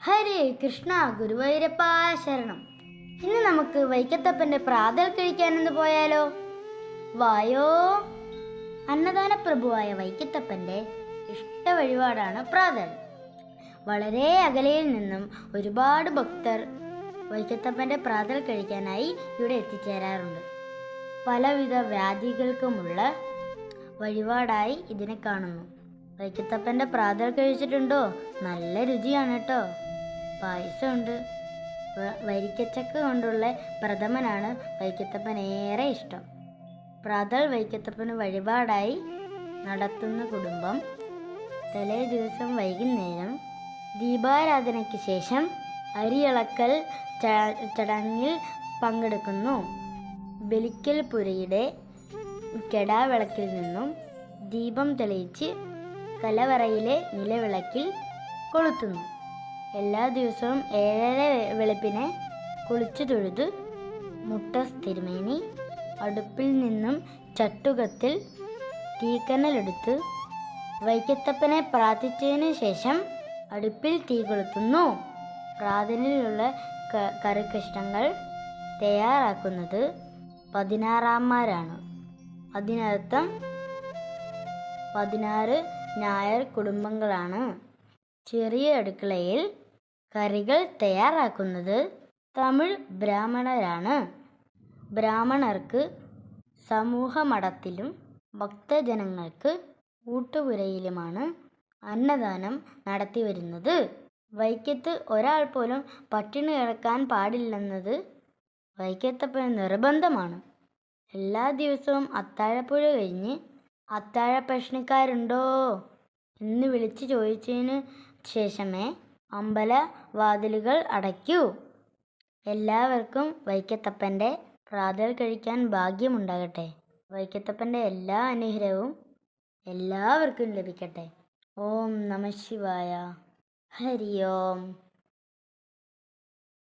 ഹരേ കൃഷ്ണ ഗുരുവായൂരപ്പ ശരണം. ഇന്ന് നമുക്ക് വൈക്കത്തപ്പന്റെ പ്രാതൽ കഴിക്കാനെന്ന് പോയാലോ? വായോ. അന്നദാന പ്രഭുവായ വൈക്കത്തപ്പന്റെ ഇഷ്ട വഴിപാടാണ് പ്രാതൽ. വളരെ അകലയിൽ നിന്നും ഒരുപാട് ഭക്തർ വൈക്കത്തപ്പന്റെ പ്രാതൽ കഴിക്കാനായി ഇവിടെ എത്തിച്ചേരാറുണ്ട്. പലവിധ വ്യാധികൾക്കുമുള്ള വഴിപാടായി ഇതിനെ കാണുന്നു. വൈക്കത്തപ്പന്റെ പ്രാതൽ കഴിച്ചിട്ടുണ്ടോ? നല്ല രുചിയാണ് കേട്ടോ. പായസമുണ്ട്. വരിക്കച്ചക്ക കൊണ്ടുള്ള പ്രഥമനാണ് വൈക്കത്തപ്പൻ. ഏറെ ഇഷ്ടം. പ്രതൾ വൈക്കത്തപ്പന് വഴിപാടായി നടത്തുന്ന കുടുംബം. തലേ ദിവസം വൈകുന്നേരം ദീപാരാധനയ്ക്ക് ശേഷം അരിയിളക്കൽ ചടങ്ങിൽ പങ്കെടുക്കുന്നു. ബലിക്കൽ പുരയുടെ കെടാവിളക്കിൽ നിന്നും ദീപം തെളിയിച്ച് കലവറയിലെ നിലവിളക്കിൽ കൊളുത്തുന്നു. എല്ലാ ദിവസവും ഏഴര വെളുപ്പിനെ കുളിച്ചു തൊഴുത്. മുട്ടസ് തിരുമേനി അടുപ്പിൽ നിന്നും ചട്ടുകത്തിൽ തീക്കനലെടുത്ത്. വൈക്കത്തപ്പനെ പ്രാർത്ഥിച്ചതിന് ശേഷം അടുപ്പിൽ തീ കൊളുത്തുന്നു. പ്രാതലിലുള്ള ക- കറികഷ്ണങ്ങൾ തയ്യാറാക്കുന്നത് പതിനാറാന്മാരാണ് അതിനർത്ഥം പതിനാറ് നായർ കുടുംബങ്ങളാണ്. ചെറിയ അടുക്കളയിൽ കറികൾ തയ്യാറാക്കുന്നത് തമിഴ് ബ്രാഹ്മണരാണ്. ബ്രാഹ്മണർക്ക് സമൂഹമഠത്തിലും ഭക്തജനങ്ങൾക്ക് ഊട്ടുപുരയിലുമാണ് അന്നദാനം നടത്തി വരുന്നത് വൈക്കത്ത് ഒരാൾ പോലും പട്ടിണി കിടക്കാൻ പാടില്ലെന്നത് വൈക്കത്തപ്പന് നിർബന്ധമാണ്. എല്ലാ ദിവസവും അത്താഴപ്പുഴ കഴിഞ്ഞ് അത്താഴ പ്രശ്നക്കാരുണ്ടോ എന്ന് വിളിച്ചു ചോദിച്ചതിന് ശേഷമേ അമ്പല വാതിലുകൾ അടയ്ക്കൂ. എല്ലാവർക്കും വൈക്കത്തപ്പന്റെ പ്രാതൽ കഴിക്കാൻ ഭാഗ്യമുണ്ടാകട്ടെ. വൈക്കത്തപ്പന്റെ എല്ലാ അനുഗ്രഹവും എല്ലാവർക്കും ലഭിക്കട്ടെ. ഓം നമ ശിവായ. ഹരി ഓം.